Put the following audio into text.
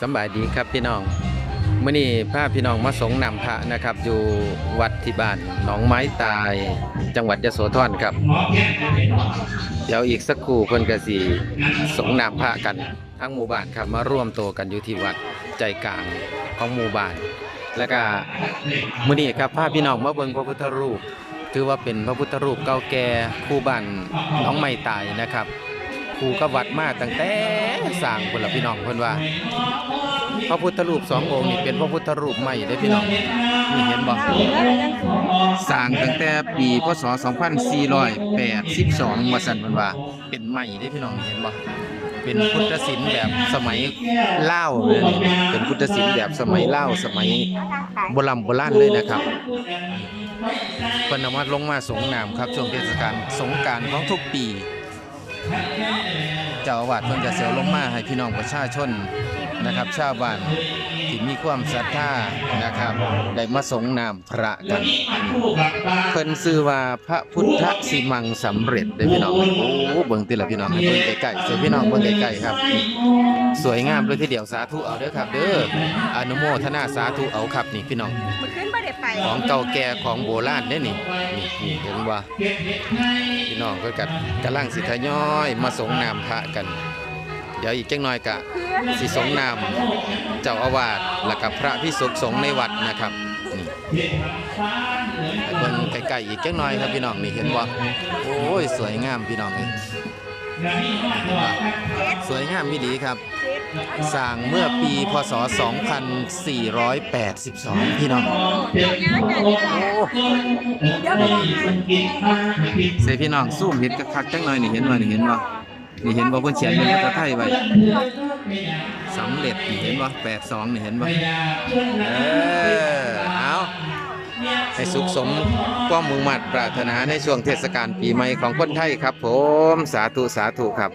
สบายดีครับพี่น้องเมื่อนี้พาพี่น้องมาสงนำพระนะครับ อยู่วัดที่บ้านหนองไม้ตายจังหวัดยโสธรครับ เดี๋ยวอีกสักครู่เพิ่นก็สิสงนำพระกัน ทั้งหมู่บ้านครับมาร่วมตัวกันอยู่ที่วัดใจกลางของหมู่บ้าน แล้วก็มื่อนี้ครับพาพี่น้องมาเบิ่งพระพุทธรูป ถือว่าเป็นพระพุทธรูปเก่าแก่คู่บ้านหนองไม้ตายนะครับูกับวัดมาตั้งแต่สร้างพุ่นละพี่น้องเพิ่นว่าพระพุทธรูปสององค์นี่เป็นพระพุทธรูปใหม่ได้พี่น้องนี่เห็นบ่สร้างตั้งแต่ปีพศ 2482ว่าซั่นเพิ่นว่า เป็นใหม่ได้พี่น้องเห็นบ่เป็นพุทธศิลป์แบบสมัยเลาเลยนี่เป็นพุทธศิลป์แบบสมัยเลาสมัยโบราณโบราณเลยนะครับเพิ่นเอามาลงมาสงน้ำครับช่วงเทศกาลสงกานต์ของทุกปี เจ้าอาวาสเพิ่นจะเสียวลงมาให้พี่น้องประชาชนนะครับชาวบ้านที่มีความศรัทธานะครับได้มาสงน้ำพระกันเพิ่นชื่อว่าพระพุทธสิมังสำเร็จเด้อพี่น้องโอ้เบิ่งติละพี่น้องให้เบิ่งใกล้ๆเสียพี่น้องเบิ่งใกล้ๆครับนี่สวยงามเลยทีเดียวสาธุเอาเด้อครับ เด้ออนุโมทนาสาธุเอาครับนี่พี่น้องมันขึ้นบ่ได้ไปของเก่าแก่ของโบราณเด้นี่นี่นี่เห็นว่าพี่น้องก็กัดกำลังสิทยอยมาสงน้ำพระกันเดี๋ยวอีกจังน่อยกะสิสงนำเจ้าอาวาสแล้วกับพระพิสุสงในวัดนะครับนี่ไปเบิ่งใกล้ๆอีกจังน่อยครับพี่น้องนี่เห็นว่าโอ้ยสวยงามพี่น้องนี่สวยงามมีดีครับสร้างเมื่อปีพศ 2482 พี่น้องเดี๋ยวนะเดี๋ยวนะเดี๋ยวไปลองให้เสยพี่น้องซูมเห็นคักจังหน่อยนี่เห็นบ่นี่เห็นบ่ นี่เห็นบ่เพิ่นเขียนเป็นภาษาไทยไว้สำเร็จนี่เห็นบ่82นี่เห็นบ่เออเอาให้สุขสมความมุ่งมั่นปรารถนาในช่วงเทศกาลปีใหม่ของคนไทยครับ ผมสาธุสาธุครับ